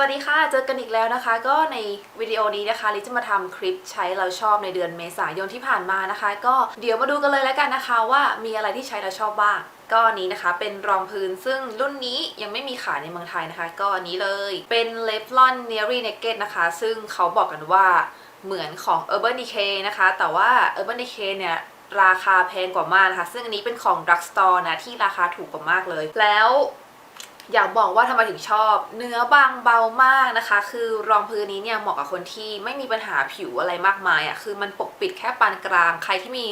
สวัสดีค่ะ เจอกันอีกแล้วนะคะ ก็ในวิดีโอนี้นะคะลิจะมาทำคลิปใช้เราชอบในเดือนเมษายนที่ผ่านมานะคะ ก็เดี๋ยวมาดูกันเลยแล้วกันนะคะ ว่ามีอะไรที่ใช้แล้วชอบบ้างก็อันนี้นะคะเป็นรองพื้นซึ่งรุ่นนี้ยังไม่มีขายในเมืองไทยนะคะ ก็อันนี้เลยเป็น l e v l o n n e a r y Naked นะคะ ซึ่งเขาบอกกันว่าเหมือนของ Urban Decay นะคะ แต่ว่า Urban Decay เนี่ยราคาแพงกว่ามากนะคะ ซึ่งอันนี้เป็นของ Drugstore นะที่ราคาถูกกว่ามากเลย แล้ว อยากบอกว่าทำไมถึงชอบ เนื้อบางเบามากนะคะ คือรองพื้นนี้เนี่ยเหมาะกับคนที่ไม่มีปัญหาผิวอะไรมากมายอะ่ะคือมันปกปิดแค่ปานกลางใครที่มี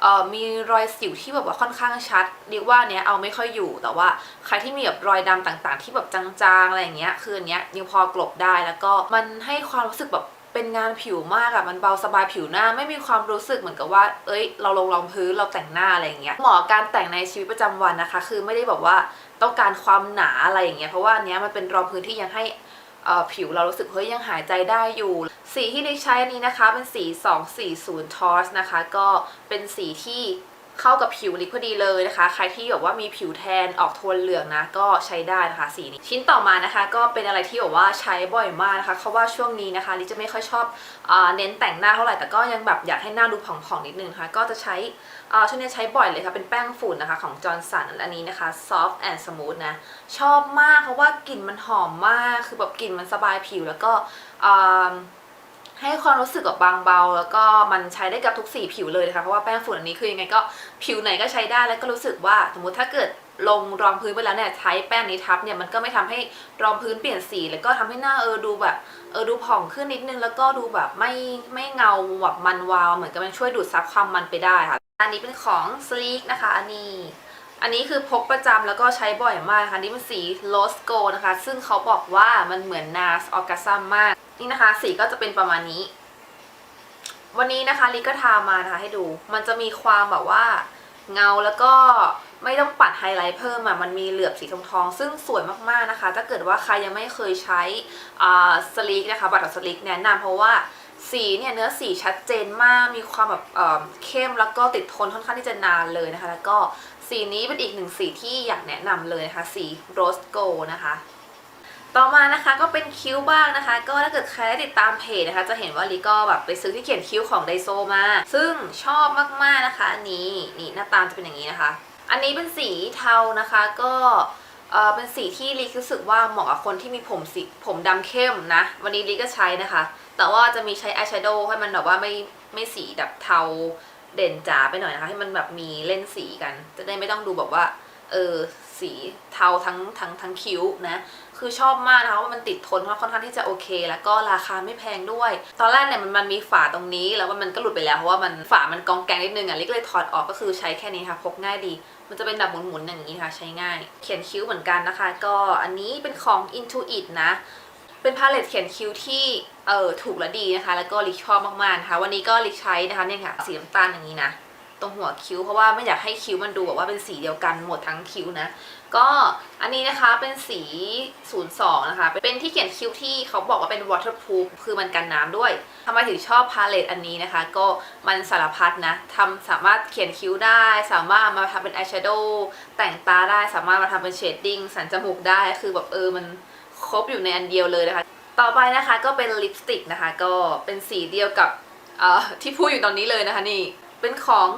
เอ่อมีรอยสิวที่แบบว่าค่อนข้างชัดเรียกว่าเนี้ยเอาไม่ค่อยอยู่แต่ว่าใครที่มีแบบรอยดำต่างๆ ที่แบบจางๆอะไรอย่างเงี้ยคืออันเนี้ยยังพอกลบได้แล้วก็มันให้ความรู้สึกแบบเป็นงานผิวมากอะมันเบาสบายผิวหน้าไม่มีความรู้สึกเหมือนกับว่า เอ้ย เราลงรองพื้นเราแต่งหน้าอะไรอย่างเงี้ยเหมาะกับการแต่งในชีวิตประจำวันนะคะ คือไม่ได้แบบว่า ต้องการความหนาอะไรอย่างเงี้ยเพราะว่าอันเนี้ยมันเป็นรองพื้นที่ยังให้อ่อผิวเรารู้สึกเฮ้ยยังหายใจได้อยู่ สีที่ดิกใช้อันนี้นะคะเป็นสี 240 Tors นะคะ ก็เป็นสีที่ เข้ากับผิวลิกพอดีเลยนะคะ ใครที่แบบว่ามีผิวแทนออกโทนเหลืองนะ ก็ใช้ได้นะคะสีนี้ ชิ้นต่อมานะคะ ก็เป็นอะไรที่แบบว่าใช้บ่อยมากนะคะเพราะว่าช่วงนี้นะคะลิจะไม่ค่อยชอบอเน้นแต่งหน้าเท่าไหร่แต่ก็ยังแบบอยากให้หน้าดูผ่องๆนิดนึงนะคะก็จะใช้ช่วงนี้ใช้บ่อยเลยค่ะ เป็นแป้งฝุ่นนะคะของจอร์นสันอันนี้นะคะ soft and smooth นะ ชอบมากเพราะว่ากลิ่นมันหอมมากคือแบบกลิ่นมันสบายผิวแล้วก็ ให้ความรู้สึกกับบางเบา แล้วก็มันใช้ได้กับทุกสีผิวเลยนะคะเพราะว่าแป้งฝุ่นอันนี้คือยังไงก็ผิวไหนก็ใช้ได้แล้วก็รู้สึกว่าสมมติถ้าเกิดลงรองพื้นไปแล้วเนี่ยใช้แป้งนี้ทับเนี่ยมันก็ไม่ทำให้รองพื้นเปลี่ยนสี แล้วก็ทำให้หน้าเออดูแบบเออดูผ่องขึ้นนิดนึง แล้วก็ดูแบบไม่ไม่เงาแบบมันวาวเหมือนกับมันช่วยดูดซับความมันไปได้ค่ะอันนี้เป็นของ Sleek นะคะอันนี้ อันนี้คือพกประจำแล้วก็ใช้บ่อยมากค่ะนี่เป็นสี Rose Gold นะคะ ซึ่งเขาบอกว่ามันเหมือน NARS Orgasm มาก นี่นะคะ สีก็จะเป็นประมาณนี้ วันนี้นะคะลิก็ทามานะคะให้ดู มันจะมีความแบบว่าเงาแล้วก็ไม่ต้องปัดไฮไลท์เพิ่มอะมันมีเหลือบสีทองทองๆซึ่งสวยมากๆนะคะ ถ้าเกิดว่าใครยังไม่เคยใช้สลิกนะคะบัตรสลิกแนะนำเพราะว่าสีเนี่ยเนื้อสีชัดเจนมากมีความแบบเเข้มแล้วก็ติดทนค่อนข้างที่จะนานเลยนะคะ แล้วก็ สีนี้เป็นอีกหนึ่งสีที่อยากแนะนำเลยนะคะสีโรสโกนะคะ ต่อมานะคะก็เป็นคิ้วบ้างนะคะ ก็ถ้าเกิดใครได้ติดตามเพจนะคะ จะเห็นว่าลิก็แบบไปซื้อที่เขียนคิ้วของไดโซมา ซึ่งชอบมากๆนะคะอันนี้นี่หน้าตาจะเป็นอย่างนี้นะคะ อันนี้เป็นสีเทานะคะก็เออเป็นสีที่ลิรู้สึกว่าเหมาะกับคนที่มีผมสีผมดำเข้มนะ วันนี้ลิก็ใช้นะคะ แต่ว่าจะมีใช้อายแชโดว์ให้มันแบบว่าไม่ไม่สีแบบเทา เด่นจ๋าไปหน่อยนะคะ ให้มันแบบมีเล่นสีกัน จะได้ไม่ต้องดูแบบว่า เออสีเทาทั้งทั้งทั้งคิ้วนะ คือชอบมากนะคะว่ามันติดทนค่อนข้างที่จะโอเค แล้วก็ราคาไม่แพงด้วย ตอนแรกเนี่ยมันมันมีฝาตรงนี้แล้วมันก็หลุดไปแล้วเพราะว่ามันฝามันกองแกงนิดนึงอะลิกเลยถอดออกก็คือใช้แค่นี้ค่ะพกง่ายดี มันจะเป็นแบบหมุนๆอย่างนี้ค่ะใช้ง่าย เขียนคิ้วเหมือนกันนะคะ ก็อันนี้เป็นของ Intuit นะ เป็นพาเลตเขียนคิ้วที่เออถูกและดีนะคะ แล้วก็ลิชอบมากๆนะคะ วันนี้ก็ลิใช้นะคะเนี่ยค่ะสีน้ำตาลอย่างนี้นะตรงหัวคิ้วเพราะว่าไม่อยากให้คิ้วมันดูแบบว่าเป็นสีเดียวกันหมดทั้งคิ้วนะ ก็อันนี้นะคะเป็นสี 02 นะคะ เป็นที่เขียนคิ้วที่เขาบอกว่าเป็น waterproof คือมันกันน้ำด้วยทำไมถึงชอบพาเลตอันนี้นะคะ ก็มันสารพัดนะทำสามารถเขียนคิ้วได้ สามารถมาทำเป็นอายแชโดว์แต่งตาได้สามารถมาทำเป็นเชดดิ้งสันจมูกได้คือแบบเออมัน ครบอยู่ในอันเดียวเลยนะคะ ต่อไปนะคะก็เป็นลิปสติกนะคะ ก็เป็นสีเดียวกับที่พูดอยู่ตอนนี้เลยนะคะนี่ เป็นของ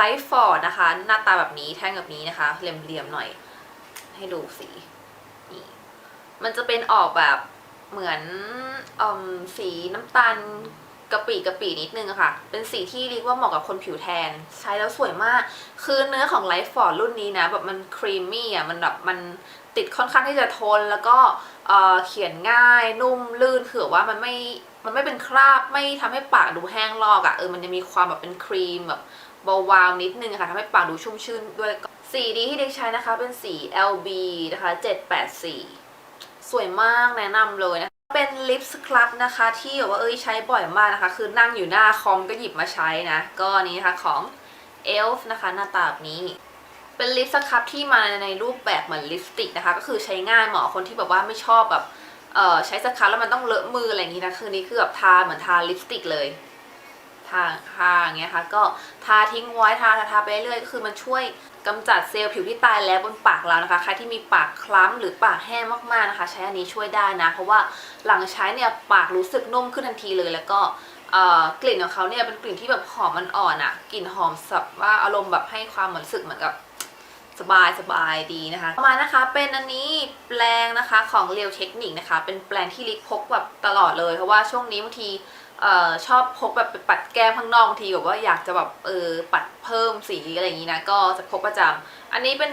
Light Ford นะคะ หน้าตาแบบนี้แท่งแบบนี้นะคะเหลี่ยมๆหน่อย ให้ดูสีนี่มันจะเป็นออกแบบเหมือนอมสีน้ำตาลกะปิกะปินิดนึงอะค่ะ เป็นสีที่เรียกว่าเหมาะกับคนผิวแทน ใช้แล้วสวยมาก คือเนื้อของ Life Ford รุ่นนี้นะ แบบมันครีมมี่อะมันแบบมันติดค่อนข้างที่จะทนแล้วก็ เเขียนง่ายนุ่มลื่นคือว่ามันไม่มันไม่เป็นคราบไม่ทำให้ปากดูแห้งลอกอะเออมันจะมีความแบบเป็นครีมแบบเบาวาวนิดนึงค่ะทำให้ปากดูชุ่มชื่นด้วยสีดีที่เด็กใช้นะคะเป็นสี LB นะคะ784 สวยมากแนะนำเลยนะเป็นลิปสครับนะคะ ที่แบบว่าเอ้ยใช้บ่อยมากนะคะ คือนั่งอยู่หน้าคอมก็หยิบมาใช้นะ ก็นนี้นะคะของ ELF นะคะหน้าตาแบบนี้ เป็นลิปสครับที่มาในรูปแบบเหมือนลิปสติกนะคะ ก็คือใช้ง่ายเหมาะคนที่แบบว่าไม่ชอบแบบเอ่อใช้สครับแล้วมันต้องเลอะมืออะไรอย่างนี้นะคือนี้คือแบบทาเหมือนทาลิปสติกเลยทาทาอย่างเงี้ยค่ะก็ทาทิ้งไว้ทาทาทาไปเรื่อยก็คือมันช่วยกำจัดเซลล์ผิวที่ตายแล้วบนปากเรานะคะ ใครที่มีปากคล้ำหรือปากแห้งมากๆนะคะ ใช้อันนี้ช่วยได้นะ เพราะว่าหลังใช้เนี่ยปากรู้สึกนุ่มขึ้นทันทีเลย แล้วก็กลิ่นของเขาเนี่ยเป็นกลิ่นที่แบบหอมมันอ่อนอะกลิ่นหอมสับว่าอารมณ์แบบให้ความเหมือนสึกเหมือนกับ สบายสบายดีนะคะต่อมานะคะเป็นอันนี้แปลงนะคะของเรียวเทคนิคนะคะ เป็นแปลงที่ลิกพกแบบตลอดเลยเพราะว่าช่วงนี้บางทีออชอบพกแบบไปปัดแก้มข้างนอกบางทีแบบว่าอยากจะแบบเออปัดเพิ่มสีอะไรอย่างนี้นะก็จะพกประจำอันนี้เป็น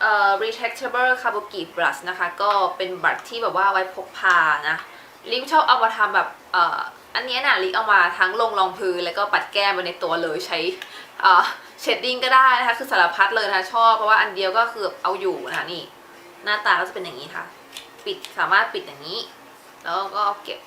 เอ่อ retractable kabuki brush นะคะ ก็เป็นบรัชที่แบบว่าไว้พกพานะลิกชอบเอามาทำแบบเอ่ออันนี้ยน่ะลิกเอามาทั้งลงรองพื้นแล้วก็ปัดแก้มไปในตัวเลยใช้เอ่อ เชดดิ้งก็ได้นะคะ คือสารพัดเลยนะคะชอบเพราะว่าอันเดียวก็คือเอาอยู่นะคะนี่ หน้าตาก็จะเป็นอย่างนี้ค่ะ ปิดสามารถปิดอย่างนี้ แล้วก็เก็บ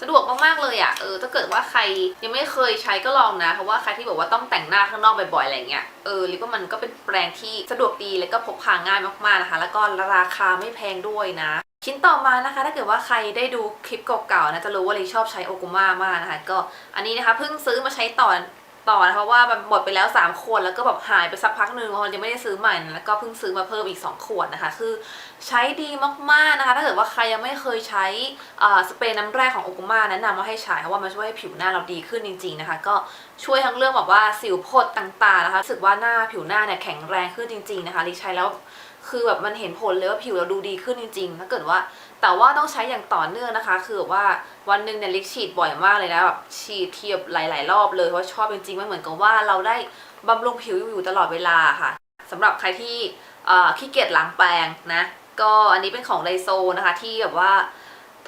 สะดวกมากๆเลยอะ่ะ เออ ถ้าเกิดว่าใครยังไม่เคยใช้ก็ลองนะ เพราะว่าใครที่บอกว่าต้องแต่งหน้าข้างนอกบ่อยๆอะไรเงี้ย เออลิปว่ามันก็เป็นแปรงที่สะดวกดีแล้วก็พกพาง่ายมากๆนะคะ แล้วก็ราคาไม่แพงด้วยนะ ชิ้นต่อมานะคะ ถ้าเกิดว่าใครได้ดูคลิปเก่าๆนะ จะรู้ว่าลิชอบใช้โอกุมามากนะคะ ก็อันนี้นะคะเพิ่งซื้อมาใช้ต่อ ต่อนะเพราะว่ามันหมดไปแล้ว 3 ขวดแล้วก็แบบหายไปสักพักหนึ่งเพราะมันยังไม่ได้ซื้อใหม่นะแล้วก็เพิ่งซื้อมาเพิ่มอีก 2 ขวดนะคะ คือใช้ดีมากๆนะคะ ถ้าเกิดว่าใครยังไม่เคยใช้สเปรย์น้ำแร่ของโอกุมาแนะนำว่าให้ใช้เพราะว่ามันช่วยให้ผิวหน้าเราดีขึ้นจริงๆนะคะ ก็ช่วยทั้งเรื่องแบบว่าสิวพดต่างๆนะคะรู้สึกว่าหน้าผิวหน้าเนี่ยแข็งแรงขึ้นจริง ๆนะคะลิใช้แล้วคือแบบมันเห็นผลเลยว่าผิวเราดูดีขึ้นจริงๆถ้าเกิดว่า แต่ว่าต้องใช้อย่างต่อเนื่องนะคะ คือแบบว่าวันหนึ่งเนี่ยลิกฉีดบ่อยมากเลยนะแบบฉีดเทียบหลาย ๆ รอบเลยเพราะชอบจริงๆมันเหมือนกับว่าเราได้บำรุงผิวอยู่ตลอดเวลาค่ะสำหรับใครที่ขี้เกียจล้างแปรงนะ ก็อันนี้เป็นของไดโซนะคะที่แบบว่า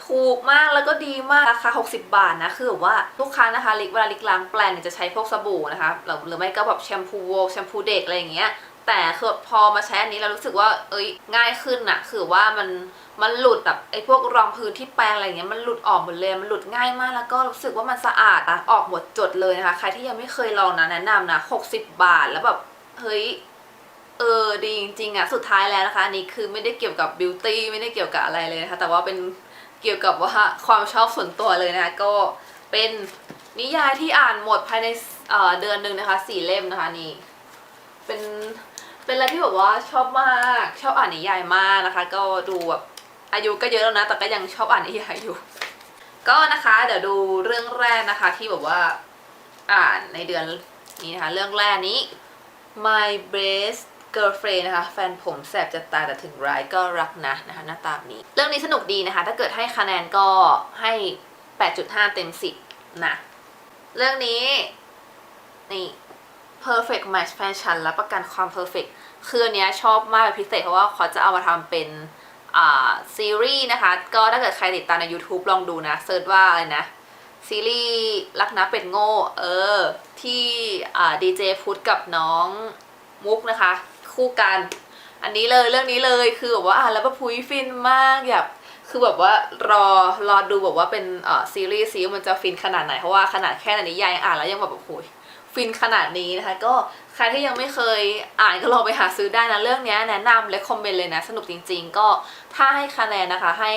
ถูกมากแล้วก็ดีมากราคา 60 บาทนะคือแบบว่าลูกค้านะคะลิกเวลาลิกล้างแปรงเนี่ยจะใช้พวกสบู่นะคะหรือไม่ก็แบบแชมพูแชมพูเด็กอะไรอย่างเงี้ย แต่คือพอมาใช้อันนี้เรารู้สึกว่า เอ้ยง่ายขึ้นอะคือว่ามันมันหลุดแบบไอ้พวกรองพื้นที่แปรงอะไรเงี้ยมันหลุดออกหมดเลยมันหลุดง่ายมากแล้วก็รู้สึกว่ามันสะอาดอะออกหมดจดเลยนะคะ ใครที่ยังไม่เคยลองนะแนะนำนะ60 บาทแล้วแบบเฮ้ยเออดีจริงๆอะสุดท้ายแล้วนะคะอันนี้คือไม่ได้เกี่ยวกับบิวตี้ไม่ได้เกี่ยวกับอะไรเลยนะคะแต่ว่าเป็นเกี่ยวกับว่าความชอบส่วนตัวเลยนะคะก็เป็นนิยายที่อ่านหมดภายในเเดือนหนึ่งนะคะสี่เล่มนะคะนี่เป็น เป็นอะไรที่แบบว่าชอบมากชอบอ่านนิยายมากนะคะ ก็ดูแบบอายุก็เยอะแล้วนะ แต่ก็ยังชอบอ่านนิยายอยู่ ก็นะคะเดี๋ยวดูเรื่องแรกนะคะที่แบบว่าอ่านในเดือนนี้นะคะ เรื่องแรกนี้ My Best Girlfriend นะคะ แฟนผมแสบจะตายแต่ถึงร้ายก็รักนะนะคะ หน้าตาแบบนี้ เรื่องนี้สนุกดีนะคะ ถ้าเกิดให้คะแนนก็ให้ 8.5 เต็ม 10 นะ เรื่องนี้ นี่ perfect match แฟนฉันรับประกันความ perfect คืออันเนี้ยชอบมากเป็นพิเศษเพราะว่าเขาจะเอามาทำเป็นซีรีส์นะคะ ก็ถ้าเกิดใครติดตามใน YouTube ลองดูนะเซิร์ชว่าอะไรนะ ซีรีส์รักนะเป็ดโง่ เออ ที่ดีเจพุทธกับน้องมุกนะคะ คู่กัน อันนี้เลยเรื่องนี้เลยคือแบบว่าอ่านแล้วแบบพุยฟินมากอยากคือแบบว่ารอรอดูแบบว่าเป็นซีรีส์ซีมันจะฟินขนาดไหนเพราะว่าขนาดแค่ในนิยายอ่านแล้วยังแบบโอ้ย ฟินขนาดนี้นะคะ ก็ใครที่ยังไม่เคยอ่านก็ลองไปหาซื้อได้นะเรื่องนี้แนะนำและคอมเมนต์เลยนะสนุกจริงๆ ก็ถ้าให้คะแนนนะคะให้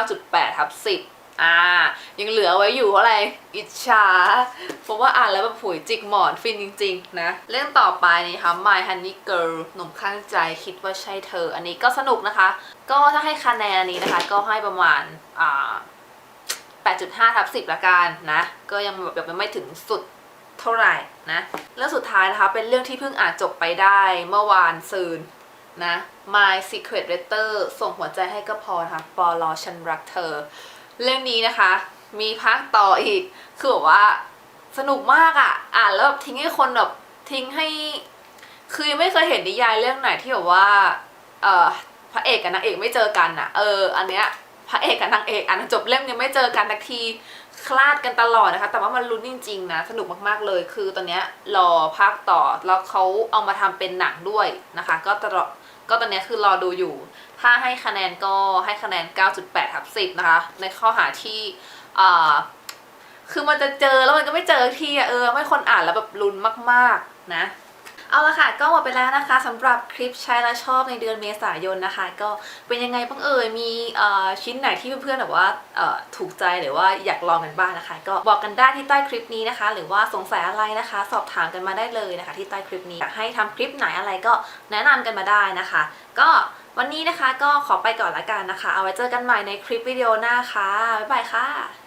9.8ทับ10อ่ายังเหลือไว้อยู่เพราะอะไรอิจฉาเพราะว่าอ่านแล้วแบบผุยจิกหมอนฟินจริง ๆ นะ เรื่องต่อไปนะคะ My Honey Girl หนุ่มข้างใจคิดว่าใช่เธอ อันนี้ก็สนุกนะคะ ก็ถ้าให้คะแนนอันนี้นะคะ ก็ให้ประมาณอ่า8.5ทับ10ละกันนะ ก็ยังแบบยังไม่ถึงสุด เท่าไหร่นะเรื่องสุดท้ายนะคะเป็นเรื่องที่เพิ่งอ่านจบไปได้เมื่อวานซืนนะ My Secret Letter ส่งหัวใจให้ก็พอนะคะปอลอฉันรักเธอ เรื่องนี้นะคะ มีภาคต่ออีก คือแบบว่าสนุกมากอะ่ะ อ่านแล้วแบบทิ้งให้คนแบบทิ้งให้ คือไม่เคยเห็นนิยายเรื่องไหนที่แบบว่า เอ่อพระเอกกับนางเอกไม่เจอกันอะเออ อันเนี้ยพระเอกกับนางเอกอ่านจบเล่มยังไม่เจอกันสักที คลาดกันตลอดนะคะ แต่ว่ามันลุ้นจริง ๆ นะ สนุกมากๆเลย คือตอนนี้รอภาคต่อ แล้วเขาเอามาทำเป็นหนังด้วยนะคะ ก็ตลอดก็ตอนนี้คือรอดูอยู่ ถ้าให้คะแนนก็ให้คะแนน 9.8ทับ10 นะคะ ในข้อหาที่อ่าคือมันจะเจอแล้วมันก็ไม่เจอทีอะเออไม่คนอ่านแล้วแบบลุ้นมาก ๆ นะ เอาละค่ะก็หมดไปแล้วนะคะสำหรับคลิปใช้และชอบในเดือนเมษายนนะคะ ก็เป็นยังไงบ้างเอ่ยมีชิ้นไหนที่เพื่อนๆแบบว่าถูกใจหรือว่าอยากลองกันบ้างนะคะ ก็บอกกันได้ที่ใต้คลิปนี้นะคะ หรือว่าสงสัยอะไรนะคะ สอบถามกันมาได้เลยนะคะ ที่ใต้คลิปนี้อยากให้ทำคลิปไหนอะไรก็แนะนำกันมาได้นะคะ ก็วันนี้นะคะก็ขอไปก่อนละกันนะคะ เอาไว้เจอกันใหม่ในคลิปวิดีโอหน้าค่ะบ๊ายบายค่ะ